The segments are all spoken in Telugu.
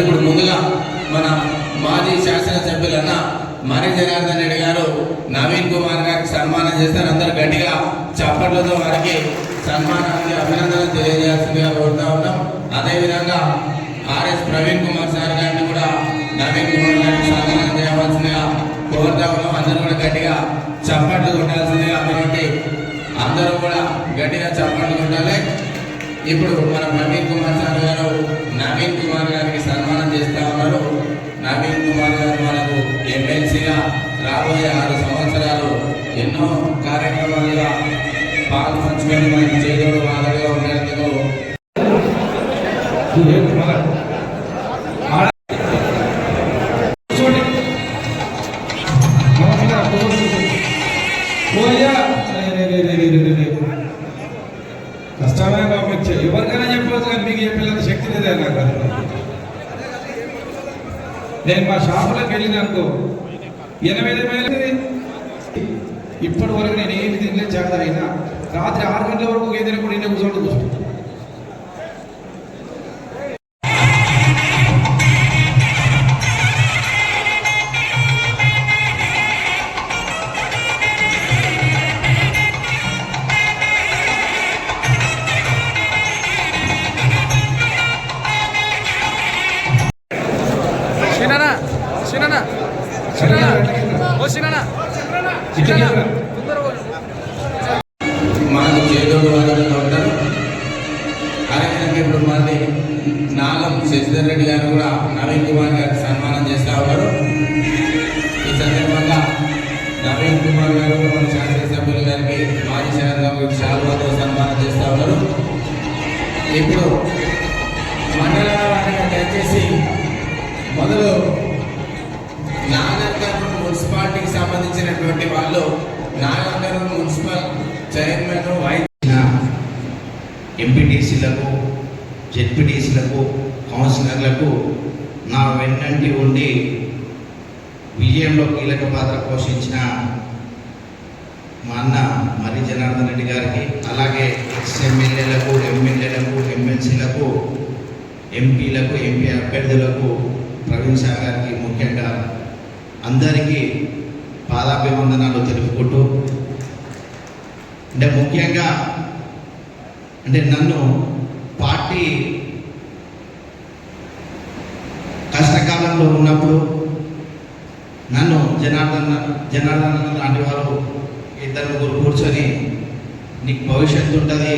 ఇప్పుడు ముందుగా మన మాజీ శాసనసభ్యులన్న మరి జనార్దన్ రెడ్డి గారు నవీన్ కుమార్ గారికి సన్మానం చేస్తారు. అందరు గట్టిగా చప్పట్లతో వారికి సన్మానానికి అభినందనలు తెలియజేయాల్సిందిగా కోరుతా ఉన్నాం. అదేవిధంగా ఆర్ఎస్ ప్రవీణ్ కుమార్ సార్ గారిని నవీన్ కుమార్ గారికి సన్మానం చేయవలసిందిగా కోరుతా ఉన్నాం అందరూ కూడా గట్టిగా చప్పట్లు కొట్టాల్సిందిగా అటువంటి అందరూ కూడా గట్టిగా చప్పట్లు కొట్టాలి. ఇప్పుడు మన నవీన్ కుమార్ సార్ గారు నవీన్ కుమార్ గారికి సన్మానం చేస్తా ఉన్నారు. నవీన్ కుమార్ గారు మనకు ఎమ్మెల్సీగా రాబోయే ఆరు సంవత్సరాలు ఎన్నో కార్యక్రమాలుగా పాలు పంచుకొని మనకి చేదోడు మాదిరిగా ఉండేందుకు కష్టమే పంపించే ఎవరికైనా చెప్పవచ్చు కానీ మీకు చెప్పేంత శక్తి లేదే నాకు నేను మా షాపులోకి వెళ్ళిన అనుకో ఎనిమిది వేలు ఇప్పటి వరకు నేను ఏమి తినలేదు చేత అయినా రాత్రి ఆరు గంటల వరకు ఏదైనా కూడా ఇంట్లో కూర్చోండి కూర్చుంటాను మనకు చేదోడు ఉంటారు అదేవిధంగా ఇప్పుడు మళ్ళీ నాగం శశిధర్ రెడ్డి గారు కూడా నవీన్ కుమార్ గారికి సన్మానం చేస్తూ ఉన్నారు. ఈ సందర్భంగా నవీన్ కుమార్ గారు మన శాసనసభ్యులు గారికి మాజీ శాసనసభ్యులు శాల్వాతో సన్మానం చేస్తూ ఉన్నారు. ఇప్పుడు మండల దయచేసి మొదలు నాగర్ మున్సిపాలిటీకి సంబంధించినటువంటి వాళ్ళు నాగర్ మున్సిపల్ చైర్మన్ వైస్ ఎంపీటీసీలకు జెడ్పీటీసీలకు కౌన్సిలర్లకు నా వెన్నంటి ఉండి విజయంలో కీలక పాత్ర పోషించిన మా అన్న మరి జనార్దన్ రెడ్డి గారికి అలాగే ఎక్స్ ఎమ్మెల్యేలకు ఎమ్మెల్సీలకు ఎంపీలకు ఎంపీ అభ్యర్థులకు ప్రవీణ్ సార్ గారికి ముఖ్యంగా అందరికీ పాదాభివందనాలు తెలుపుకుంటూ అంటే ముఖ్యంగా అంటే నన్ను పార్టీ కష్టకాలంలో ఉన్నప్పుడు నన్ను జనార్దన్ జనార్దన్ లాంటి వారు ఇద్దరు ముగ్గురు కూర్చొని నీకు భవిష్యత్తు ఉంటుంది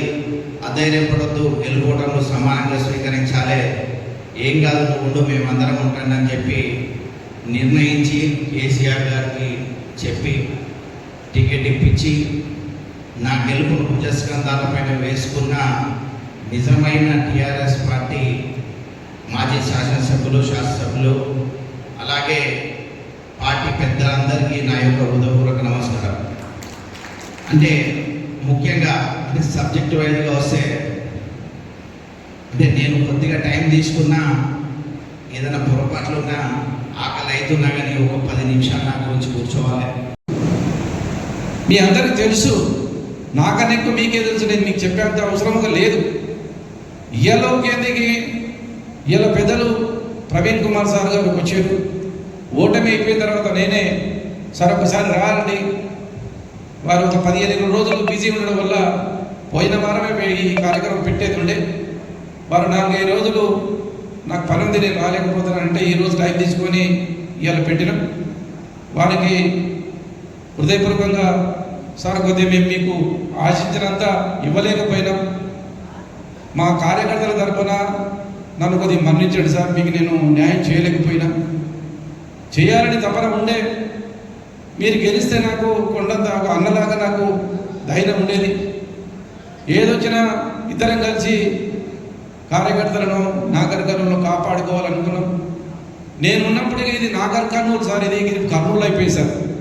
అధైర్యపడద్దు గెలుపోవడంలో సమానంగా స్వీకరించాలి. ఏం కాదు ఉండు మేమందరం ఉంటాను అని చెప్పి నిర్ణయించి కేసీఆర్ గారికి చెప్పి టికెట్ ఇప్పించి నా గెలుపును భుజస్కంధాలపైన వేసుకున్న నిజమైన టీఆర్ఎస్ పార్టీ మాజీ శాసనసభ్యులు శాసనసభ్యులు అలాగే పార్టీ పెద్దలందరికీ నా యొక్క హృదయపూర్వక నమస్కారం అంటే ముఖ్యంగా అంటే సబ్జెక్ట్ వైజ్గా వస్తే అంటే నేను కొద్దిగా టైం తీసుకున్నా ఏదైనా పొరపాట్లు ఉన్నా ఆకలి అవుతున్నా కానీ ఒక పది నిమిషాలు నా గురించి కూర్చోవాలి. మీ అందరికి తెలుసు నాకన్నా ఎక్కువ మీకే తెలుసు నేను మీకు చెప్పేంత అవసరంగా లేదు. ఇయ్యలో కేంద్రకి వీళ్ళ పెద్దలు ప్రవీణ్ కుమార్ సార్ గారు వచ్చారు. ఓటమి అయిపోయిన తర్వాత నేనే సార్ ఒకసారి రావాలండి. వారు ఒక పదిహేను ఇరవై రోజులు బిజీ ఉండడం వల్ల పోయిన వారమే ఈ కార్యక్రమం పెట్టేది ఉండే వారు నాలుగైదు రోజులు నాకు పని ఉంది నేను రాలేకపోతున్నానంటే ఈ రోజు టైం తీసుకొని ఇవాళ పెట్టినాం. వారికి హృదయపూర్వకంగా సార్ కొద్దిగా మేము మీకు ఆశించినంత ఇవ్వలేకపోయినాం. మా కార్యకర్తల తరపున నన్ను కొద్దిగా మరణించాడు సార్. మీకు నేను న్యాయం చేయలేకపోయినా. చేయాలని తపన ఉండే మీరు గెలిస్తే నాకు కొండంత ఒక అన్నలాగా నాకు ధైర్యం ఉండేది. ఏదొచ్చినా ఇద్దరం కలిసి కార్యకర్తలను నాగర్ కాపాడుకోవాలనుకున్నాం. నేను ఉన్నప్పటికీ ఇది నాగర్ కర్నూలు సార్. ఇది కర్నూలు అయిపోయింది సార్.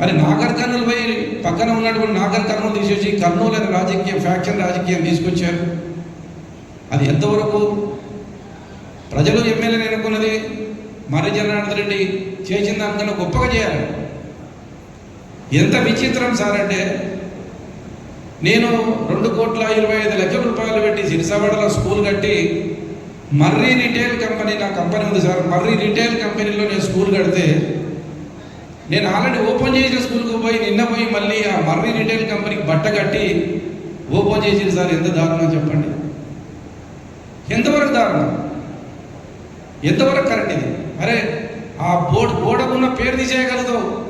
మరి నాగర్ కర్నూలు పోయి పక్కన ఉన్నటువంటి నాగర్ కర్నూలు తీసేసి కర్నూలు అనే రాజకీయం ఫ్యాక్షన్ రాజకీయం తీసుకొచ్చారు. అది ఎంతవరకు? ప్రజలు ఎమ్మెల్యేని అనుకున్నది మర్రి జనార్దన్ రెడ్డి చేసిన దానికన్నా గొప్పగా చేయాలి. ఎంత విచిత్రం సార్ అంటే నేను రెండు కోట్ల ఇరవై ఐదు లక్షల రూపాయలు పెట్టి సిరిసవాడలో స్కూల్ కట్టి మర్రి రిటైల్ కంపెనీ నా కంపెనీ ఉంది సార్ మర్రి రిటైల్ కంపెనీలో నేను స్కూల్ కడితే నేను ఆల్రెడీ ఓపెన్ చేసిన స్కూల్కి పోయి నిన్న పోయి మళ్ళీ ఆ మర్రి రిటైల్ కంపెనీకి బట్ట కట్టి ఓపెన్ చేసింది సార్ ఎంత దారుణం చెప్పండి. ఎంతవరకు దారుణం? ఎంతవరకు కరెక్ట్ ఇది? అరే ఆ బోర్డు బోర్డకున్న పేరు తీసేయగలదు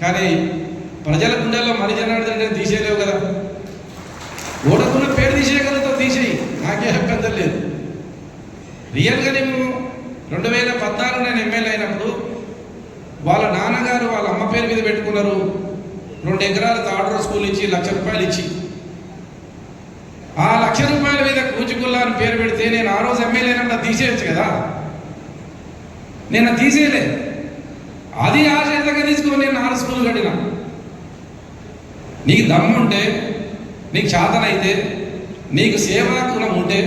కానీ ప్రజల గుండెల్లో మరి జనార్దన్ రెడ్డి తీసేయలేవు కదా. ఓడకున్న పేరు తీసేయగలుగుతావు తీసేయి. నాకే హక్కు లేదు. రియల్గా నేను రెండు వేల పద్నాలుగు నేను ఎమ్మెల్యే అయినప్పుడు వాళ్ళ నాన్నగారు వాళ్ళ అమ్మ పేరు మీద పెట్టుకున్నారు. రెండు ఎకరాలు తాడర స్కూల్ ఇచ్చి లక్ష రూపాయలు ఇచ్చి. ఆ లక్ష రూపాయల మీద కూచిగుల్లా అని పేరు పెడితే నేను ఆ రోజు ఎమ్మెల్యేనన్నా తీసేయచ్చు కదా. నేను తీసేయలే. అది ఆశ్రయంగా తీసుకొని నేను ఆరు స్కూల్ కట్టినా. నీకు దమ్ముంటే నీకు చేతనైతే నీకు సేవా గుణం ఉంటే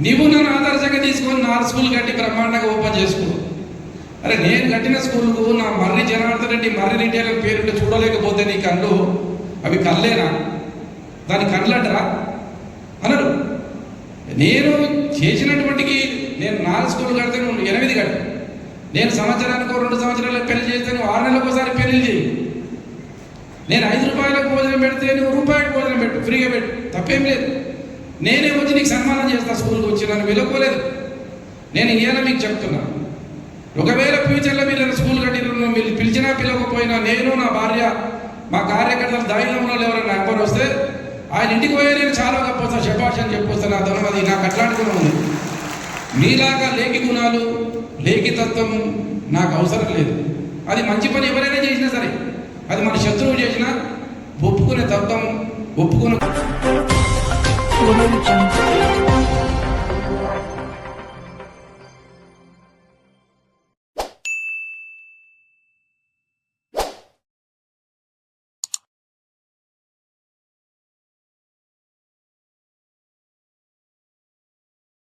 నీవు నన్ను ఆదర్శంగా తీసుకొని నాలుగు స్కూల్ కట్టి బ్రహ్మాండంగా ఓపెన్ చేసుకో అరే నేను కట్టిన స్కూల్కు నా మర్రి జనార్దన్ రెడ్డి మర్రి రిటైల్ అని పేరుంటే చూడలేకపోతే నీ కళ్ళు? అవి కళ్ళేనా? దాని కళ్ళంటరా? అనరు. నేను చేసినటువంటికి నేను నాలుగు స్కూల్ కడితే నువ్వు ఎనిమిది కట్టు. నేను సంవత్సరానికి రెండు సంవత్సరాలకు పెళ్ళి చేస్తే నువ్వు ఆరు నెలలకు ఒకసారి పెళ్ళి చేయి. నేను ఐదు రూపాయలకు భోజనం పెడితే నువ్వు రూపాయలకు భోజనం పెట్టు ఫ్రీగా పెట్టు. తప్పేం లేదు. నేనే వచ్చి నీకు సన్మానం చేస్తా స్కూల్కి వచ్చి నన్ను వెళ్ళకపోలేదు నేను ఇవాళ మీకు చెప్తున్నా. ఒకవేళ ఫ్యూచర్లో మీరు స్కూల్ కట్టి మీరు పిలిచినా పిలవకపోయినా నేను నా భార్య మా కార్యకర్తలు ధైర్యం ఎవరైనా నెంబర్ వస్తే ఆయన ఇంటికి పోయే నేను చాలా గొప్ప శపాష్ అని చెప్పొస్తా నా ధనం అది నాకు అట్లాంటి గుణం ఉంది. మీలాగా లేఖి గుణాలు లేఖితత్వం నాకు అవసరం లేదు. అది మంచి పని ఎవరైనా చేసినా సరే అది మన శత్రువు చేసినా ఒప్పుకునే తత్వం ఒప్పుకునే